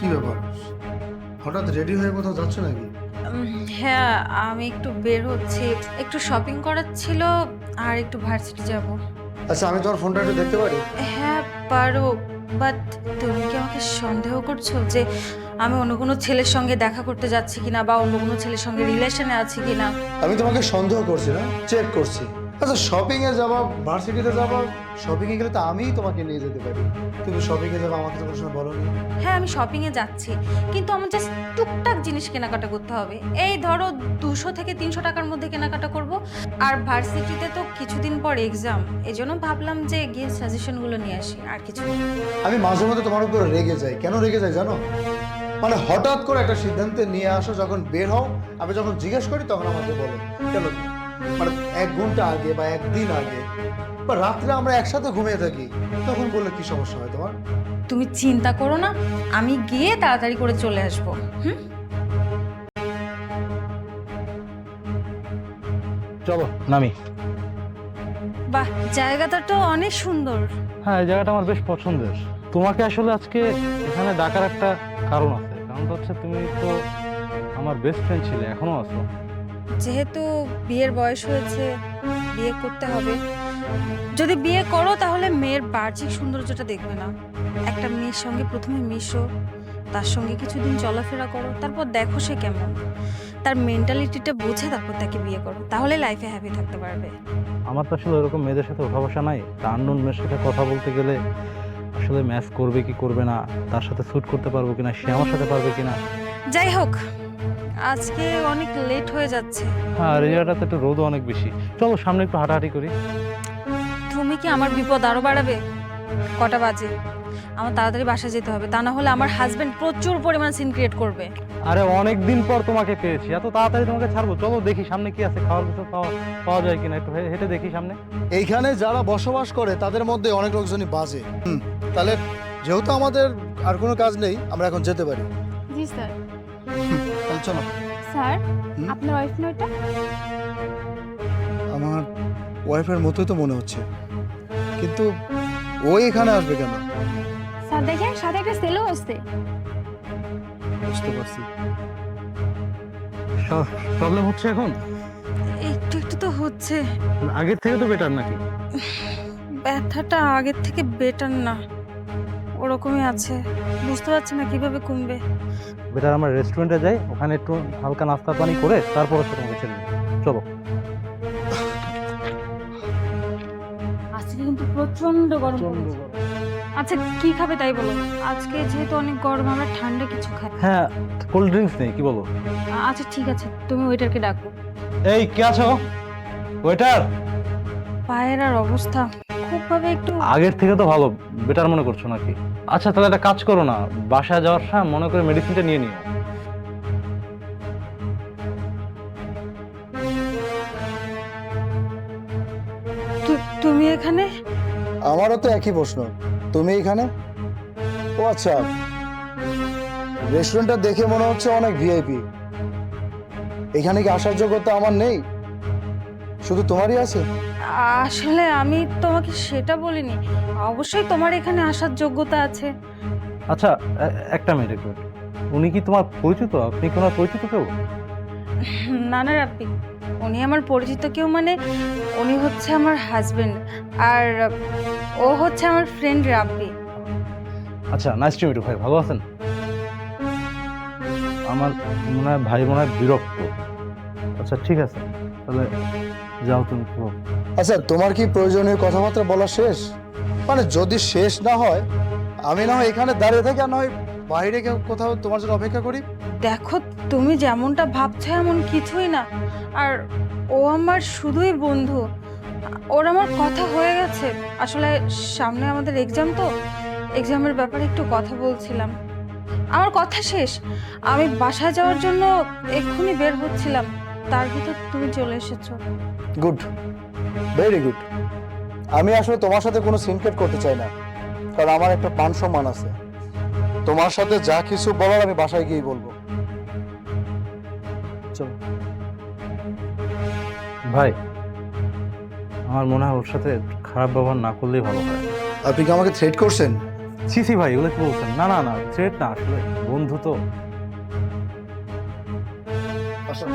কি ব্যাপার? হঠাৎ রেডি হয়ে কোথাও যাচ্ছ নাকি? হ্যাঁ আমি একটু বের হচ্ছি। একটু শপিং করার ছিল আর একটু ভার্সিটি যাব। আচ্ছা আমি তোমার ফোনটা একটু দেখতে পারি? হ্যাঁ পারো। বাট তুমি কি আমাকে সন্দেহ করছ যে আমি অন্য কোনো ছেলের সঙ্গে দেখা করতে যাচ্ছি কিনা বা অন্য কোনো ছেলের সঙ্গে রিলেশনে আছি কিনা? আমি তোমাকে সন্দেহ করছি না চেক করছি। আচ্ছা শপিং এ যাবা ভার্সিটিতে যাবা শপিং এ গেলে তো আমিই তোমাকে নিয়ে যেতে পারি। তুমি শপিং এ যাবা আমাকে তো কোনো সময় বলোনি। হ্যাঁ আমি শপিংয়ে যাচ্ছি। কিন্তু আমার জাস্ট টুকটাক জিনিস কেনাকাটা করতে হবে। এই ধরো দুশো থেকে তিনশো টাকার মধ্যে কেনাকাটা করব। আর ভার্সিটিতে তো কিছুদিন পর এক্সাম এই জন্য ভাবলাম যে গিয়ে সাজেশনগুলো নিয়ে আসি আর কিছু না। আমি মাঝে মধ্যে তোমার উপর রেগে যাই। কেন রেগে যাই জানো? মানে হঠাৎ করে একটা সিদ্ধান্তে নিয়ে আসো যখন বের হও আমি যখন জিজ্ঞেস করি তখন আমাকে বলো। কেন? মানে এক ঘণ্টা আগে বা একদিন আগে বা রাত্রে আমরা একসাথে ঘুমিয়ে থাকি তখন বললে কি সমস্যা হয় তোমার? তুমি চিন্তা করো না আমি গিয়ে তাড়াতাড়ি করে চলে আসব হুম? চলো নামি। বাহ জায়গাটা তো অনেক সুন্দর। হ্যাঁ এই জায়গাটা আমার বেশ পছন্দের। তোমাকে আসলে আজকে এখানে ডাকার একটা কারণ আছে। কারণটা হচ্ছে তুমি তো আমার বেস্ট ফ্রেন্ড ছিলে এখনও আছো। যেহেতু বিয়ের বয়স হয়েছে বিয়ে করতে হবে। যদি বিয়ে করো তাহলে মেয়ের বাহ্যিক সৌন্দর্যটা দেখবে না। একটা মেয়ের সঙ্গে প্রথমে মিশো তার সঙ্গে কিছুদিন চলাফেরা করো তারপর দেখো সে কেমন। তার মেন্টালিটিটা বুঝে তারপর তাকে বিয়ে করো তাহলে লাইফে হ্যাপি থাকতে পারবে। আমার তো আসলে ওরকম মেয়েদের সাথে ওঠা বসা নাই। তা আননোন মেয়ের সাথে কথা বলতে গেলে আসলে ম্যাচ করবে কি করবে না তার সাথে স্যুট করতে পারব কিনা সে আমার সাথে পারবে কিনা। যাই হোক আজকে অনেক লেট হয়ে যাচ্ছে। হ্যাঁ আর এই জায়গাটাতে একটু রোদও অনেক বেশি। চলো সামনে একটু হাঁটাহাঁটি করি। তুমি কি আমার বিপদ আরও বাড়াবে? কটা বাজে? আমার তাড়াতাড়ি বাসা যেতে হবে। তা না হলে আমার হাজবেন্ড প্রচুর পরিমাণ সিন ক্রিয়েট করবে। আরে অনেক দিন পর তোমাকে পেয়েছি। এত তাড়াতাড়ি তোমাকে ছাড়বো। চলো দেখি সামনে কি আছে। খাওয়ার কিছু পাওয়া পাওয়া যায় কিনা। একটু হে- হেঁটে দেখি সামনে। এইখানে যারা বসবাস করে তাদের মধ্যে অনেক লোকজনই বাজে। হুম তাহলে যেহেতু আমাদের আর কোনো কাজ নেই আমরা এখন যেতে পারি। জি স্যার। তাহলে চলো। স্যার আপনার ওয়াইফ নয়টা? আমার ওয়াইফের মতোই তো মনে হচ্ছে। কিন্তু ও এখানে আসবে কেন? স্যার দেখেন সাথে একটা সেলও আসছে বুঝতে পারছি। প্রবলেম হচ্ছে এখন? একটু একটু তো হচ্ছে। আগের থেকে তো বেটার নাকি? ব্যথাটা আগের থেকে বেটার না। ওরকমই আছে। বুঝতে পারছি না কীভাবে কমবে। বেটার আমরা রেস্টুরেন্টে যাই ওখানে একটু হালকা নাস্তা পানি করে তারপর হচ্ছে তোমাকে ছেড়ে দিই। চলো। আজকে কিন্তু প্রচণ্ড গরম পড়েছে। আচ্ছা কি খাবে তাই বলো? আজকে যেহেতু অনেক গরম আমরা ঠান্ডা কিছু খাই। হ্যাঁ কোল্ড ড্রিঙ্কস নেই কি বলো? আচ্ছা ঠিক আছে তুমি ওয়েটারকে ডাকো। এই কে আছো? ওয়েটার পায়ের আর অবস্থা। ভাবে একটু আগের থেকে তো ভালো বেটার মনে করছ নাকি? আচ্ছা তাহলে একটা কাজ করো না বাসায় যাওয়ার সময় মনে করে মেডিসিনটা নিয়ে নিও। তু- তুমি এখানে? আমারও তো একই প্রশ্ন তুমি এখানে? ও আচ্ছা রেস্টুরেন্টটা দেখে মনে হচ্ছে অনেক ভিআইপি এখানে কি আসার যোগ্যতা আমার নেই? শুধু তোমারই আছে? আসলে আমি তোমাকে সেটা বলিনি। অবশ্যই তোমার এখানে আসার যোগ্যতা আছে। আচ্ছা এ- একটা মিনিট একটু। উনি কি তোমার পরিচিত? আপনি কি ওনার পরিচিত কেউ? না না রাব্বি। উনি আমার পরিচিত কেউ মানে উনি হচ্ছে আমার হাজবেন্ড আর ও হচ্ছে আমার ফ্রেন্ড রাব্বি। আচ্ছা নাইস টু মিট ভাই। ভালো আছেন? আমার মনে হয় ভাই মনে হয় বিরক্ত। আচ্ছা ঠিক আছে। তাহলে যাও তুমি তো আচ্ছা তোমার কি প্রয়োজনীয় কথাবার্তা বলা শেষ? মানে যদি শেষ না হয় আমি না হয় এখানে দাঁড়িয়ে থাকি আর না হয় বাইরে কেউ- কোথাও তোমার জন্য অপেক্ষা করি? দেখো তুমি যেমনটা ভাবছ এমন কিছুই না। আর ও আমার শুধুই বন্ধু। ওর আমার কথা হয়ে গেছে। আসলে সামনে আমাদের এক্সাম তো। এক্সামের ব্যাপারে একটু কথা বলছিলাম। আমার কথা শেষ। আমি বাসায় যাওয়ার জন্য এক্ষুনি বের হচ্ছিলাম। তার ভিতর তুমি চলে এসেছ। গুড ভেরি গুড আমি আসলে তোমার সাথে কোনো সিনক্রেট করতে চাই না কারণ আমার একটা মান সম্মান আছে। তোমার সাথে যা কিছু বলার আমি বাসায় গিয়েই বলব। চলো। ভাই আমার মনে হয় ওর সাথে খারাপ ব্যবহার না করলেই ভালো হয়। আপনি কি আমাকে থ্রেট করছেন? ছি ছি ভাই এগুলো কি বলছেন? না না না থ্রেট না আসলে বন্ধু তো। আসো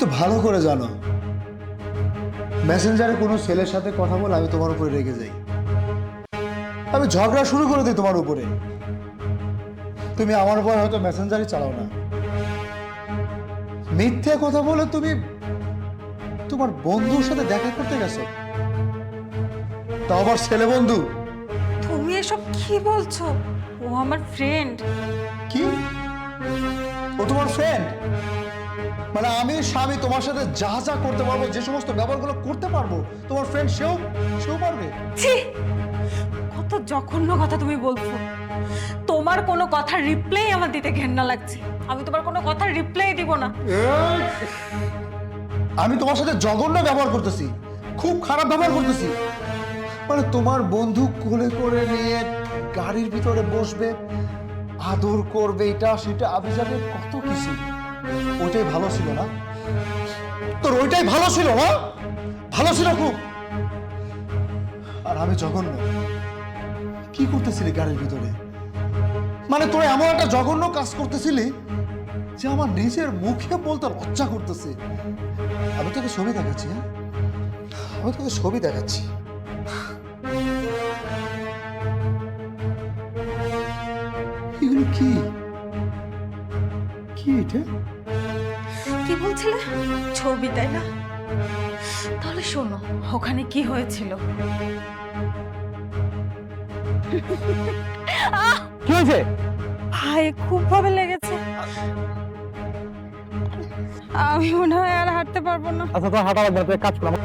তো ভালো করে জানো। মেসেঞ্জারে কোনো ছেলের সাথে কথা বলে আমি তোমার উপরে রেগে যাই। আমি ঝগড়া শুরু করে দিই তোমার উপরে। তুমি আমার উপর হয়তো মেসেঞ্জারই চালাও না। মিথ্যে কথা বলে তুমি তোমার বন্ধুর সাথে দেখা করতে গেছো? তা আবার ছেলে বন্ধু। তুমি এসব কি বলছো? ও আমার ফ্রেন্ড কি? ও তোমার ফ্রেন্ড মানে আমি স্বামী তোমার সাথে যা যা করতে পারব যে সমস্ত ব্যবহারগুলো করতে পারব তোমার ফ্রেন্ড সেও সেও পারবে। ছি! কত জঘন্য কথা তুমি বলছো। তোমার কোনো কথার রিপ্লাই আমার দিতে ঘেন্না লাগছে। আমি তোমার কোনো কথার রিপ্লাই দিব না। আমি তোমার সাথে জঘন্য ব্যবহার করতেছি। খুব খারাপ ব্যবহার করতেছি। মানে তোমার বন্ধু কোলে করে নিয়ে গাড়ির ভিতরে বসবে আদর করবে এটা সেটা আবি যাবে কত কিছু। ওইটাই ভালো ছিল না? তোর ওইটাই ভালো ছিল না? ভালো ছিল খুব। আর আমি জঘন্য। কি করতেছিলি গাড়ির ভিতরে? মানে তোর এমন একটা জঘন্য কাজ করতেছিলি যে আমার নিজের মুখে বলতে লজ্জা করতেছে। আমি তোকে ছবি দেখাচ্ছি হ্যাঁ? আমি তোকে ছবি দেখাচ্ছি। এগুলো কি? এটা কি বলছিলে? ছবি তাই না? তাহলে শোনো ওখানে কি হয়েছিল? কি হয়েছে? হায় খুব ভাবে লেগেছে। আমি মনে হয় আর হাঁটতে পারব না। আচ্ছা তো হাঁটা লাগবে কাজ করো।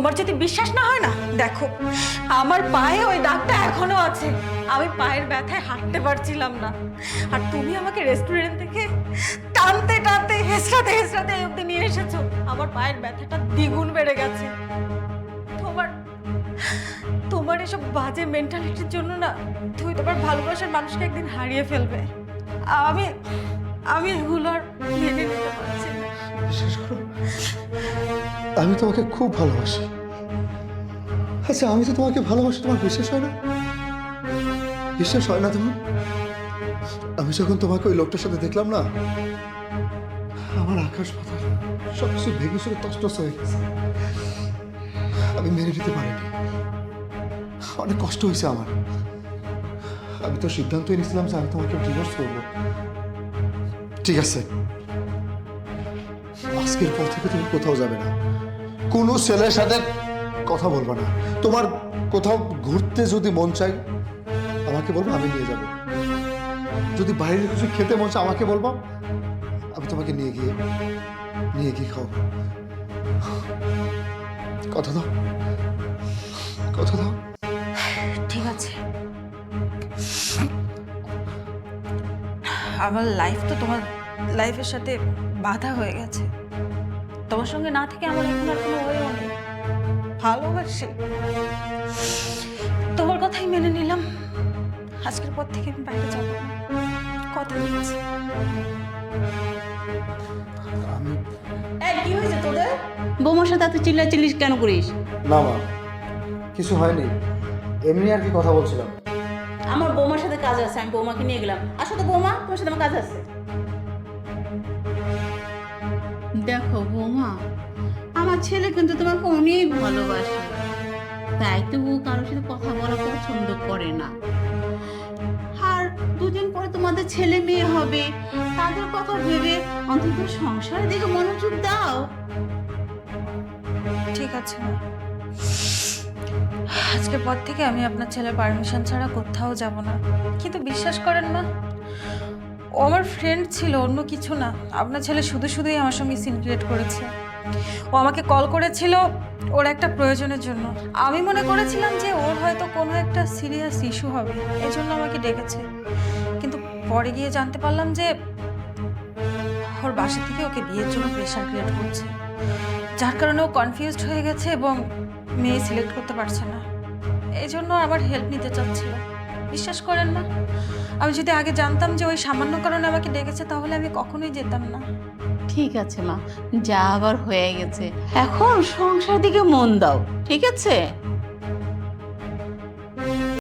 তোমার যদি বিশ্বাস না হয় না, দেখো, আমার পায়ে ওই দাগটা এখনও আছে। আমি পায়ের ব্যথায় হাঁটতে পারছিলাম না। আর তুমি আমাকে রেস্টুরেন্ট থেকে টানতে টানতে হেসরাতে হেসরাতে অব্দি নিয়ে এসেছ। আমার পায়ের ব্যথাটা দ্বিগুণ বেড়ে গেছে। তোমার তোমার এসব বাজে মেন্টালিটির জন্য না, তুমি তোমার ভালোবাসার মানুষকে একদিন হারিয়ে ফেলবে। আমি আমি এগুলো আর মেনে নিতে পারছি না। আমি তোমাকে খুব ভালোবাসি। আচ্ছা আমি তো তোমাকে ভালোবাসি, তোমার বিশ্বাস হয় না? বিশ্বাস হয় না তোমার আমি যখন তোমাকে ওই লোকটার সাথে দেখলাম না, আমার আকাশ পাতাল সব কিছু ভেঙে চলে তস্তস হয়ে গেছে। আমি মেনে নিতে পারিনি। অনেক কষ্ট হয়েছে আমার। আমি তো সিদ্ধান্তই নিয়েছিলাম যে আমি তোমাকে ডিভোর্স করব। ঠিক আছে। আজকের পর থেকে তুমি কোথাও যাবে না। কোনো ছেলের সাথে কথা বলব না। তোমার কোথাও ঘুরতে যদি মন চাই আমাকে বলব, আমি নিয়ে যাব। যদি বাইরে কিছু খেতে মন চায়, আমাকে বলব, আমি তোমাকে নিয়ে গিয়ে নিয়ে গিয়ে খাও কথা দাও। কথা দাও। ঠিক আছে। আমার লাইফ তো তোমার লাইফের সাথে বাধা হয়ে গেছে। তোমার সঙ্গে না থেকে আমার এখন আর কোনো ওয়েও নেই। ভালোবাসি। তোমার কথাই মেনে নিলাম। আজকের পর থেকে আমি বাইরে যাব কথা দিচ্ছি আমি কি হয়েছে তোদের? বৌমার সাথে এত চিল্লাচিল্লিস কেন করিস? না মা কিছু হয়নি। এমনি আর কি কথা বলছিলাম। আমার বৌমার সাথে কাজ আছে আমি বৌমাকে নিয়ে গেলাম। আসো তো বৌমা তোমার সাথে আমার কাজ আছে। দেখো বৌমা, আমার ছেলে কিন্তু তোমাকে অনেক ভালোবাসে। তাই তো ও কারোর সাথে কথা বলা পছন্দ করে না। আর দুদিন পরে তোমাদের ছেলে মেয়ে হবে, তাদের কথা ভেবে অন্তত সংসারের দিকে মনোযোগ দাও। ঠিক আছে আজকের পর থেকে আমি আপনার ছেলের পারমিশন ছাড়া কোথাও যাব না। কিন্তু বিশ্বাস করেন না ও আমার ফ্রেন্ড ছিল, অন্য কিছু না। আপনার ছেলে শুধু শুধুই আমার সঙ্গে সিন ক্রিয়েট করেছে। ও আমাকে কল করেছিল ওর একটা প্রয়োজনের জন্য। আমি মনে করেছিলাম যে ওর হয়তো কোনো একটা সিরিয়াস ইস্যু হবে এই জন্য আমাকে ডেকেছে। কিন্তু পরে গিয়ে জানতে পারলাম যে ওর বাসা থেকে ওকে বিয়ের জন্য প্রেশার ক্রিয়েট করছে। যার কারণে ও কনফিউজড হয়ে গেছে এবং মেয়ে সিলেক্ট করতে পারছে না। এই জন্য আমার হেল্প নিতে চাচ্ছিল। বিশ্বাস করেন না। আমি যদি আগে জানতাম যে ওই সামান্য কারণে আমাকে ডেকেছে, তাহলে আমি কখনোই যেতাম না। ঠিক আছে মা, যা আবার হয়ে গেছে। এখন সংসার দিকে মন দাও, ঠিক আছে?